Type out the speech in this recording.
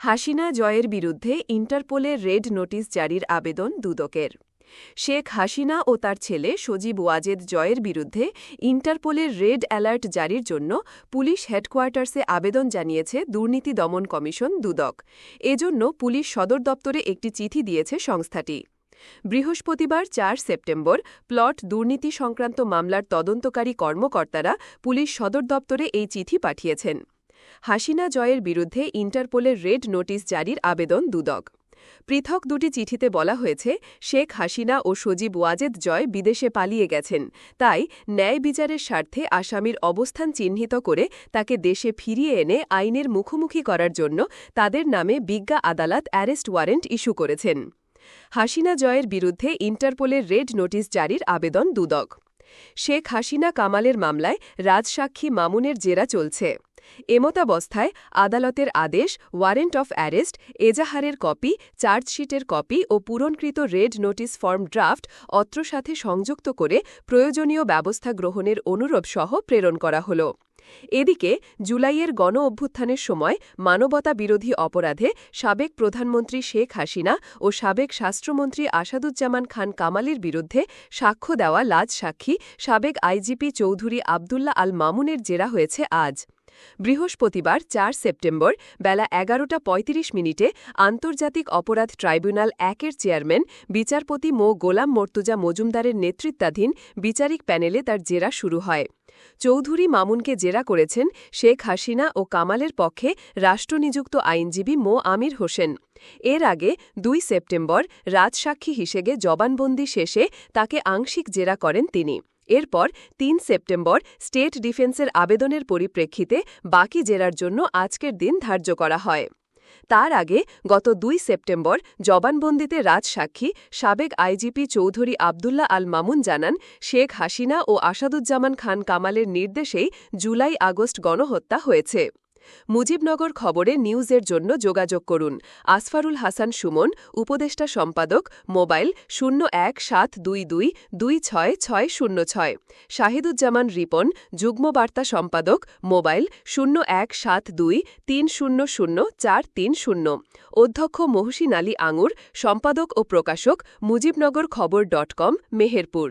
হাসিনা জয়ের বিরুদ্ধে ইন্টারপোলের red notice জারির আবেদন দুদকের। শেখ হাসিনা ও তার ছেলে সজীব ওয়াজেদ জয়ের বিরুদ্ধে ইন্টারপোলের রেড অ্যালার্ট জারির জন্য পুলিশ হেডকোয়ার্টার্সে আবেদন জানিয়েছে দুর্নীতি দমন কমিশন দুদক। এজন্য পুলিশ সদর দপ্তরে একটি চিঠি দিয়েছে সংস্থাটি। বৃহস্পতিবার চার সেপ্টেম্বর প্লট দুর্নীতি সংক্রান্ত মামলার তদন্তকারী কর্মকর্তারা পুলিশ সদর দপ্তরে এই চিঠি পাঠিয়েছেন। হাসিনা জয়ের বিরুদ্ধে ইন্টারপোলের রেড নোটিশ জারির আবেদন দুদক। পৃথক দুটি চিঠিতে বলা হয়েছে, শেখ হাসিনা ও সজীব ওয়াজেদ জয় বিদেশে পালিয়ে গেছেন, তাই ন্যায় বিচারের স্বার্থে আসামির অবস্থান চিহ্নিত করে তাকে দেশে ফিরিয়ে এনে আইনের মুখোমুখি করার জন্য তাদের নামে বিজ্ঞা আদালত অ্যারেস্ট ওয়ারেন্ট ইস্যু করেছেন। হাসিনা জয়ের বিরুদ্ধে ইন্টারপোলের রেড নোটিশ জারির আবেদন দুদক। শেখ হাসিনা কামালের মামলায় রাজসাক্ষী মামুনের জেরা চলছে। এমতাবস্থায় আদালতের আদেশ, ওয়ারেন্ট অফ অ্যারেস্ট, এজাহারের কপি, চার্জশিটের কপি ও পূরণকৃত রেড নোটিস ফর্ম ড্রাফট অত্র সাথে সংযুক্ত করে প্রয়োজনীয় ব্যবস্থা গ্রহণের অনুরোধ সহ প্রেরণ করা হল। এদিকে, জুলাইয়ের গণ অভ্যুত্থানের সময় মানবতা বিরোধী অপরাধে সাবেক প্রধানমন্ত্রী শেখ হাসিনা ও সাবেক স্বাস্থ্যমন্ত্রী আসাদুজ্জামান খান কামালের বিরুদ্ধে সাক্ষ্য দেওয়া লাজ সাক্ষী সাবেক আইজিপি চৌধুরী আবদুল্লাহ আল মামুনের জেরা হয়েছে আজ। বৃহস্পতিবার চার সেপ্টেম্বর বেলা এগারোটা পঁয়ত্রিশ মিনিটে আন্তর্জাতিক অপরাধ ট্রাইব্যুনাল একের চেয়ারম্যান, বিচারপতি মো. গোলাম মর্তুজা মজুমদারের নেতৃত্বাধীন বিচারিক প্যানেলে তার জেরা শুরু হয়। চৌধুরী মামুনকে জেরা করেছেন শেখ হাসিনা ও কামালের পক্ষে রাষ্ট্রনিযুক্ত আইনজীবী মো. আমির হোসেন। এর আগে দুই সেপ্টেম্বর রাজসাক্ষী হিসেবে জবানবন্দি শেষে তাকে আংশিক জেরা করেন তিনি। এরপর তিন সেপ্টেম্বর স্টেট ডিফেন্সের আবেদনের পরিপ্রেক্ষিতে বাকি জেরার জন্য আজকের দিন ধার্য করা হয়। তার আগে গত দুই সেপ্টেম্বর জবানবন্দিতে রাজসাক্ষী সাবেক আইজিপি চৌধুরী আবদুল্লাহ আল মামুন জানান, শেখ হাসিনা ও আসাদুজ্জামান খান কামালের নির্দেশেই জুলাই আগস্ট গণহত্যা হয়েছে। মুজিবনগর খবরে নিউজের জন্য যোগাযোগ করুন। আসফারুল হাসান সুমন, উপদেষ্টা সম্পাদক, মোবাইল শূন্য এক সাত দুই দুই দুই ছয় ছয় শূন্য ছয়। শাহিদুজ্জামান রিপন, যুগ্ম বার্তা সম্পাদক, মোবাইল শূন্য এক সাত দুই তিন শূন্য শূন্য চার তিন শূন্য। অধ্যক্ষ মহসিন আলী আঙুর, সম্পাদক ও প্রকাশক মুজিবনগর খবর ডট কম, মেহেরপুর।